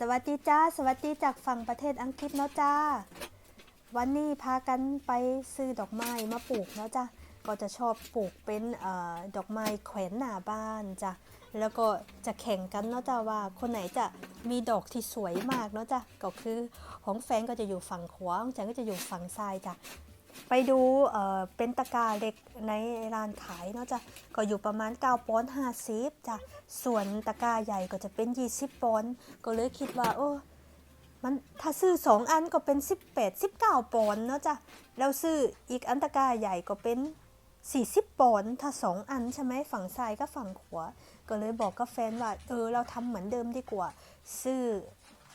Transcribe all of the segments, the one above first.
สวัสดีจ้า สวัสดีจากฝั่งประเทศอังกฤษเนาะจ้า วันนี้พากันไปซื้อดอกไม้มาปลูกเนาะจ้าก็จะชอบปลูกเป็นออดอกไม้แขวนหน้าบ้านจ้ะแล้วก็จะแข่งกันเนาะจ้าว่าคนไหนจะมีดอกที่สวยมากเนาะจ้าก็คือของแฟนก็จะอยู่ฝั่งขวาของฉันก็จะอยู่ฝั่งซ้ายจ้ะ ไปดูเออเป็นตะกร้าเหล็กในร้านขายเนาะจ้ะก็อยู่ประมาณ9ปอนด์50จ้ะส่วนตะกร้าใหญ่ก็จะเป็น 20ปอนด์ก็เลยคิดว่าโอ้มันถ้าซื้อ 2 อันก็เป็น 18 19ปอนด์เนาะจ้ะแล้วซื้ออีกอันตะกร้าใหญ่ก็เป็น 40ปอนด์ถ้า 2 อันใช่ไหมฝั่งซ้ายกับฝั่งขวาก็เลยบอกกับแฟนว่าเออเราทำเหมือนเดิมดีกว่า ซื้อ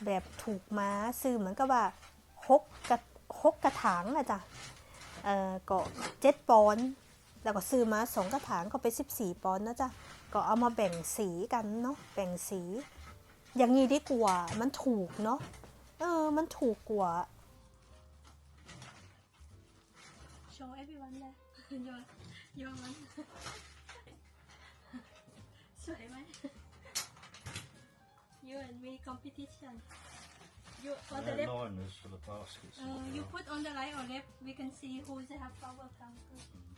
แบบถูกม้าซื้อเหมือนกับว่าหกกระหกกระถางนะจ๊ะ เอ่อก็เจ็ดปอนด์แล้วก็ซื้อมาสองกระถางก็เป็นสิบสี่ปอนด์นะจ๊ะก็เอามาแบ่งสีกันเนาะแบ่งสี อย่างนี้ดีกว่ามันถูกเนาะเออมันถูกกว่า show everyone there your your one สวยไหม you and me competition You on the left. Mine was for the baskets. Uh, you well. put on the right or left. We can see who's the half hour counter. Mm.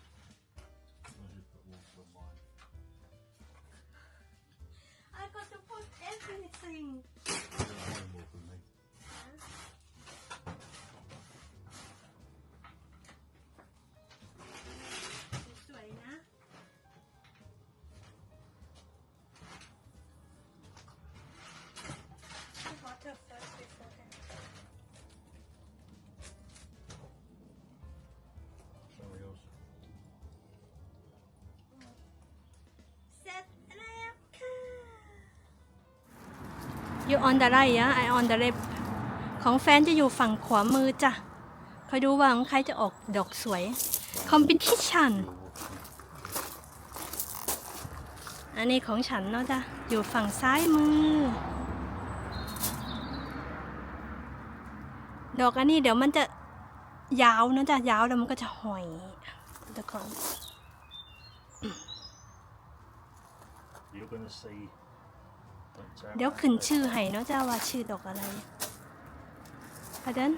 I got to put everything. You on the right อะ I on the left ของแฟนจะอยู่ฝั่งขวามือจ้ะคอยดูว่าของใครจะออกดอกสวย competition อันนี้ของฉันเนาะจ้ะอยู่ฝั่งซ้ายมือ ดอกอันนี้เดี๋ยวมันจะยาวนะจ้ะยาวแล้วมันก็จะห่อยเดี๋ยวก่อน You're going to see. เดี๋ยวขึ้นชื่อให้เนาะจ้าว่าชื่อดอกอะไรพะเดน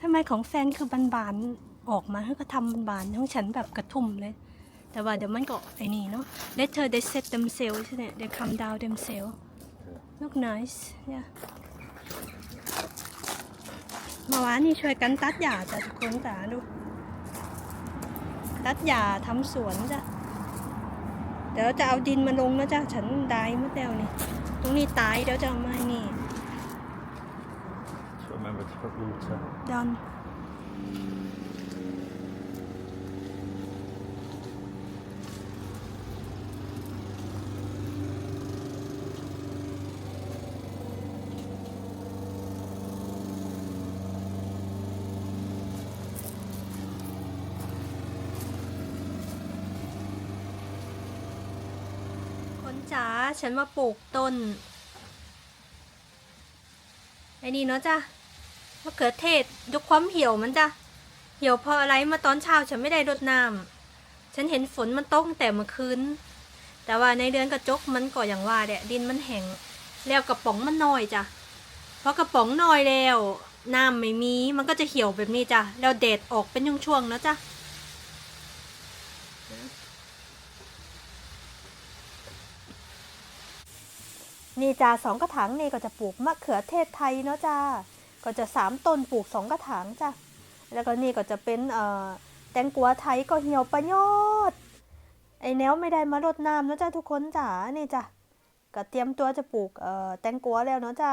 ทำไมของแฟนคือบานๆออกมาให้ก็ทำบานๆของฉันแบบกระทุ่มเลย แต่ว่าเดี๋ยวมันก็ไอ้นี่เนาะ later they set themselves ใช่ไหม they come down themselves look nice yeah เมื่อวานนี่ช่วยกันตัดหญ้าจ้ะทุกคนจ้าดู ตัดหญ้าทำสวนจ้ะเดี๋ยวจะเอาดินมาลงนะจ้ะฉันได้เมื่อแล้วนี่ตรงนี้ตายเดี๋ยวจะเอามาให้นี่ So remember to put water. done จ๋าฉันมาปลูกต้นไอ้นี่เนาะจ้ะมะเขือเทศยกความเหี่ยวมันจ้ะเหี่ยวเพราะอะไรมื่อตอนเช้าฉันไม่ได้รดน้ำฉันเห็นฝนมันต้งแต่เมื่อคืนแต่ว่าในเดือนกระจกมันก็อย่างว่าแหละดินมันแห้งแล้วกระป๋องมันน้อยจ้ะเพราะกระป๋องน้อยแล้วน้ำไม่มีมันก็จะเหี่ยวแบบนี้จ้ะแล้วเดดออกเป็นช่วงๆเนาะจ้ะ นี่จ้าสองกระถางนี่ก็จะปลูกมะเขือเทศไทยเนาะจ้าก็จะสามต้นปลูกสองกระถางจ้าแล้วก็นี่ก็จะเป็นเอ่อแตงกวาไทยก็เหี่ยวประยชน์ไอแนวไม่ได้มารดน้ำเนาะจ้าทุกคนจ้านี่จ้าก็เตรียมตัวจะปลูกเอ่อแตงกวาแล้วเนาะจ้า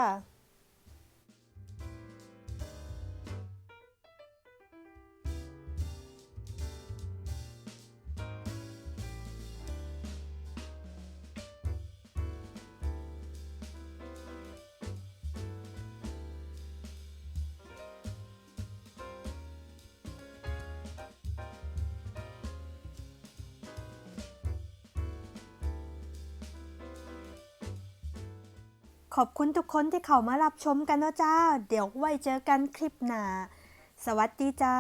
อบคุณทุกคนที่เข้ามารับชมกันนะจ้า เดี๋ยวไว้เจอกันคลิปหน้า สวัสดีจ้า